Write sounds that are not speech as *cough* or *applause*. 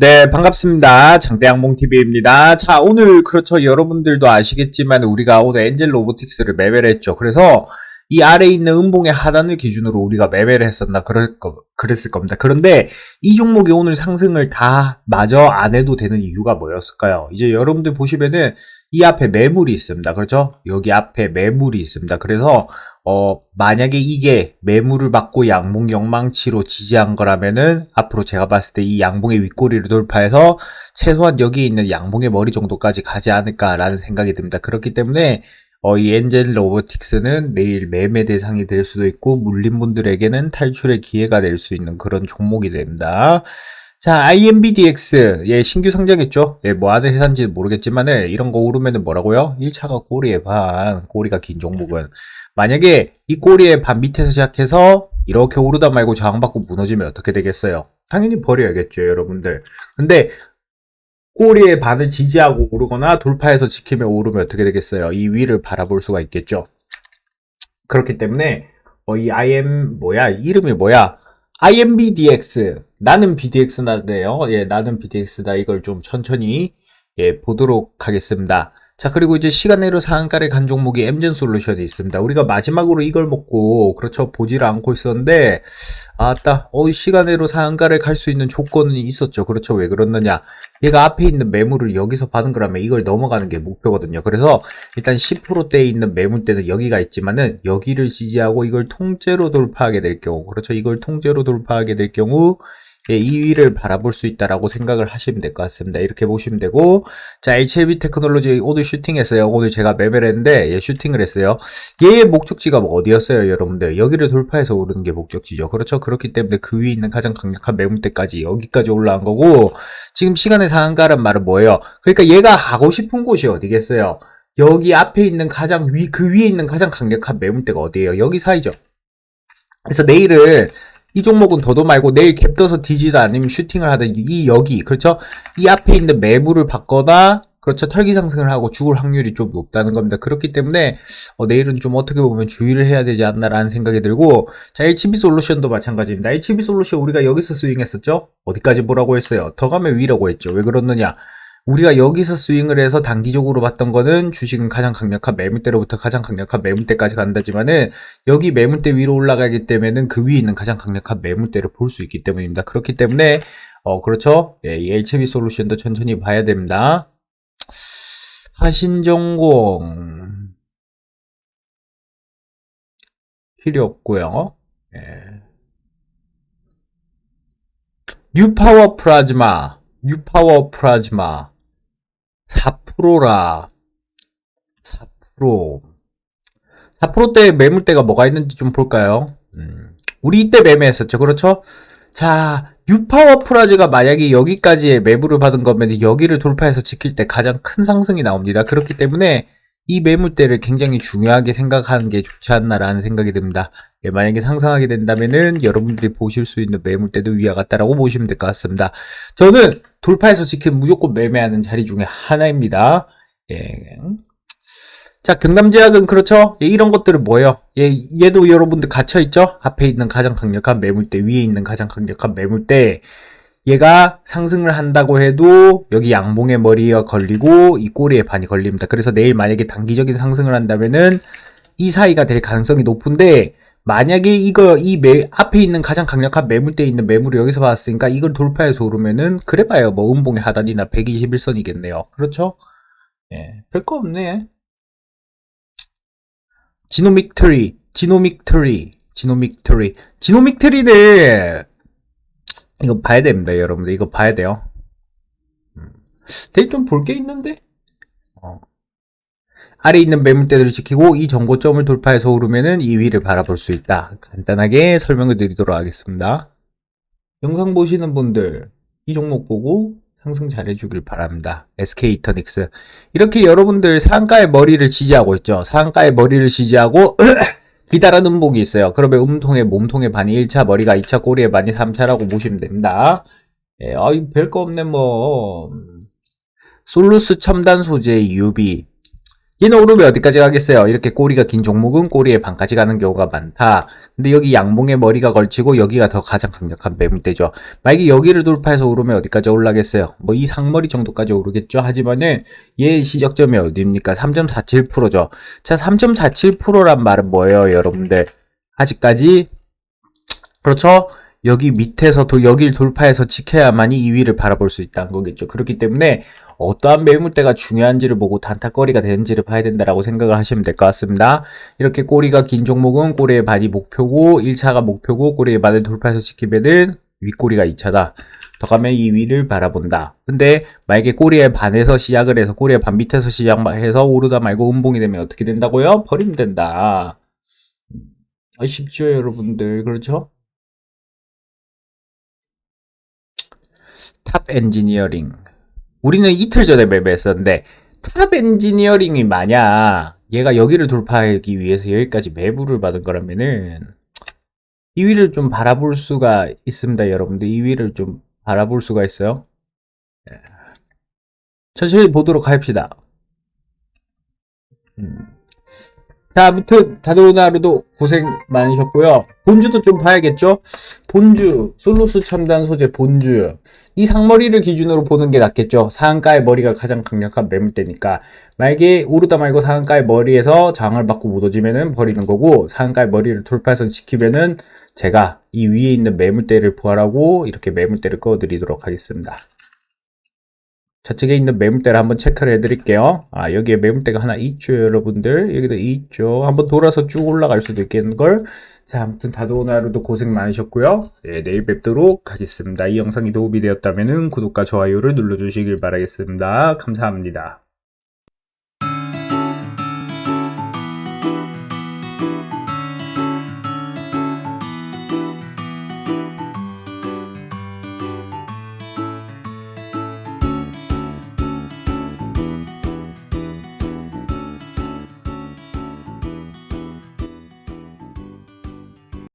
네, 반갑습니다. 장대양봉TV입니다. 자, 오늘, 그렇죠. 여러분들도 아시겠지만, 우리가 오늘 엔젤 로보틱스를 매매를 했죠. 그래서, 이 아래에 있는 음봉의 하단을 기준으로 우리가 매매를 했었나, 그럴 거, 그랬을 겁니다. 그런데, 이 종목이 오늘 상승을 다 마저 안 해도 되는 이유가 뭐였을까요? 이제 여러분들 보시면은, 이 앞에 매물이 있습니다. 그렇죠? 여기 앞에 매물이 있습니다. 그래서, 어, 만약에 이게 매물을 받고 양봉 영망치로 지지한 거라면은 앞으로 제가 봤을 때 이 양봉의 윗꼬리를 돌파해서 최소한 여기 있는 양봉의 머리 정도까지 가지 않을까라는 생각이 듭니다. 그렇기 때문에 어, 이 엔젤 로보틱스는 내일 매매 대상이 될 수도 있고 물린 분들에게는 탈출의 기회가 될 수 있는 그런 종목이 됩니다. 자, IMBDX, 예, 신규 상장했죠? 예, 뭐 하는 회사인지 모르겠지만은, 이런 거 오르면은 뭐라고요? 1차가 꼬리에 반, 꼬리가 긴 종목은. 만약에 이 꼬리에 반 밑에서 시작해서, 이렇게 오르다 말고 저항받고 무너지면 어떻게 되겠어요? 당연히 버려야겠죠, 여러분들. 근데, 꼬리에 반을 지지하고 오르거나 돌파해서 지키며 오르면 어떻게 되겠어요? 이 위를 바라볼 수가 있겠죠. 그렇기 때문에, 어, 이 IM, 뭐야, 이름이 뭐야? IMBDX. 나는 BDX나네요. 예, 나는 BDX다. 이걸 좀 천천히, 예, 보도록 하겠습니다. 자, 그리고 이제 시간 내로 상한가를 간 종목이 엠젠 솔루션이 있습니다. 우리가 마지막으로 이걸 먹고, 그렇죠. 보지를 않고 있었는데, 아따, 어, 시간 내로 상한가를 갈 수 있는 조건이 있었죠. 그렇죠. 왜 그렇느냐. 얘가 앞에 있는 매물을 여기서 받은 거라면 이걸 넘어가는 게 목표거든요. 그래서 일단 10%대에 있는 매물대는 여기가 있지만은 여기를 지지하고 이걸 통째로 돌파하게 될 경우, 그렇죠. 이걸 통째로 돌파하게 될 경우, 예, 2위를 바라볼 수 있다라고 생각을 하시면 될 것 같습니다. 이렇게 보시면 되고, 자, HLB 테크놀로지 오늘 슈팅했어요. 오늘 제가 매매를 했는데, 예, 슈팅을 했어요. 얘의 목적지가 뭐 어디였어요, 여러분들? 여기를 돌파해서 오르는 게 목적지죠. 그렇죠? 그렇기 때문에 그 위에 있는 가장 강력한 매물대까지 여기까지 올라간 거고, 지금 시간의 상한가란 말은 뭐예요? 그러니까 얘가 가고 싶은 곳이 어디겠어요? 여기 앞에 있는 가장 위, 그 위에 있는 가장 강력한 매물대가 어디예요? 여기 사이죠. 그래서 내일은 이 종목은 더도 말고 내일 갭 떠서 뒤지다 아니면 슈팅을 하든 이 여기 그렇죠? 이 앞에 있는 매물을 받거나 그렇죠 털기 상승을 하고 죽을 확률이 좀 높다는 겁니다. 그렇기 때문에 어, 내일은 좀 어떻게 보면 주의를 해야 되지 않나라는 생각이 들고 자 HB 솔루션도 마찬가지입니다. HB 솔루션 우리가 여기서 스윙했었죠? 어디까지 보라고 했어요? 더 가면 위라고 했죠. 왜 그러느냐? 우리가 여기서 스윙을 해서 단기적으로 봤던 거는 주식은 가장 강력한 매물대로부터 가장 강력한 매물대까지 간다지만은 여기 매물대 위로 올라가기 때문에는 그 위에 있는 가장 강력한 매물대를 볼 수 있기 때문입니다. 그렇기 때문에 어 그렇죠. 예, 이 HB 솔루션도 천천히 봐야 됩니다. 하신전공 필요 없고요. 예. 뉴파워 플라즈마 뉴파워 플라즈마 4%라 4% 4%대 매물대가 뭐가 있는지 좀 볼까요? 음, 우리 이때 매매했었죠. 그렇죠? 자, 뉴파워 프라즈가 만약에 여기까지의 매물을 받은 거면 여기를 돌파해서 지킬 때 가장 큰 상승이 나옵니다. 그렇기 때문에 이 매물대를 굉장히 중요하게 생각하는 게 좋지 않나라는 생각이 듭니다. 예, 만약에 상승하게 된다면은 여러분들이 보실 수 있는 매물대도 위와 같다라고 보시면 될 것 같습니다. 저는 돌파해서 지킨 무조건 매매하는 자리 중에 하나입니다. 예. 자, 경남제약은 그렇죠? 예, 이런 것들은 뭐예요? 예, 얘도 여러분들 갇혀있죠? 앞에 있는 가장 강력한 매물대, 위에 있는 가장 강력한 매물대. 얘가 상승을 한다고 해도 여기 양봉의 머리가 걸리고 이 꼬리에 반이 걸립니다. 그래서 내일 만약에 단기적인 상승을 한다면은 이 사이가 될 가능성이 높은데 만약에 이거 이 매, 앞에 있는 가장 강력한 매물대에 있는 매물을 여기서 봤으니까 이걸 돌파해서 오르면은 그래봐요 뭐 음봉의 하단이나 121선이겠네요. 그렇죠? 예, 별거 없네. 지노믹 트리, 지노믹 트리, 지노믹 트리, 지노믹 트리는 이거 봐야 됩니다, 여러분들. 이거 봐야 돼요. 음. 되게 좀 볼 게 있는데? 어. 아래 있는 매물대들을 지키고 이 정고점을 돌파해서 오르면은 이 위를 바라볼 수 있다. 간단하게 설명을 드리도록 하겠습니다. 영상 보시는 분들, 이 종목 보고 상승 잘해주길 바랍니다. SK 이터닉스. 이렇게 여러분들 상가의 머리를 지지하고 있죠. 상가의 머리를 지지하고 *clears throat* 기다란 음봉이 있어요. 그러면 음통의 몸통의 반이 1차, 머리가 2차, 꼬리의 반이 3차라고 보시면 됩니다. 예, 아이, 별거 없네, 뭐. 솔루스 첨단 소재 UV. 얘는 오르면 어디까지 가겠어요? 이렇게 꼬리가 긴 종목은 꼬리의 반까지 가는 경우가 많다. 근데 여기 양봉에 머리가 걸치고 여기가 더 가장 강력한 매물대죠. 만약에 여기를 돌파해서 오르면 어디까지 올라겠어요? 뭐 이 상머리 정도까지 오르겠죠. 하지만은 얘 시적점이 어디입니까? 3.47%죠. 자, 3.47%란 말은 뭐예요, 여러분들? 아직까지 그렇죠? 여기 밑에서 도, 여길 돌파해서 지켜야만이 2위를 바라볼 수 있다는 거겠죠. 그렇기 때문에 어떠한 매물대가 중요한지를 보고 단타거리가 되는지를 봐야 된다라고 생각을 하시면 될 것 같습니다. 이렇게 꼬리가 긴 종목은 꼬리의 반이 목표고 1차가 목표고 꼬리의 반을 돌파해서 지키면은 윗꼬리가 2차다. 더 가면 2위를 바라본다. 근데 만약에 꼬리의 반에서 시작을 해서 꼬리의 반 밑에서 시작해서 오르다 말고 음봉이 되면 어떻게 된다고요? 버리면 된다. 아, 쉽죠, 여러분들. 그렇죠? 탑 엔지니어링. 우리는 이틀 전에 매매했었는데, 탑 엔지니어링이 만약 얘가 여기를 돌파하기 위해서 여기까지 매부를 받은 거라면은, 2위를 좀 바라볼 수가 있습니다, 여러분들. 2위를 좀 바라볼 수가 있어요. 예. 천천히 보도록 합시다. 자, 아무튼 다도오나 하루도 고생 많으셨고요. 본주도 좀 봐야겠죠? 본주, 솔루스 첨단 소재 본주. 이 상머리를 기준으로 보는 게 낫겠죠? 상한가의 머리가 가장 강력한 매물대니까. 만약에 오르다 말고 상한가의 머리에서 장을 받고 무너지면은 버리는 거고, 상한가의 머리를 돌파해서 지키면은 제가 이 위에 있는 매물대를 부활하고 이렇게 매물대를 꺼드리도록 하겠습니다. 좌측에 있는 매물대를 한번 체크를 해드릴게요. 아, 여기에 매물대가 하나 있죠, 여러분들. 여기도 있죠. 한번 돌아서 쭉 올라갈 수도 있겠는걸. 자, 아무튼 다도 오늘 하루도 고생 많으셨고요. 네, 내일 뵙도록 하겠습니다. 이 영상이 도움이 되었다면 구독과 좋아요를 눌러주시길 바라겠습니다. 감사합니다.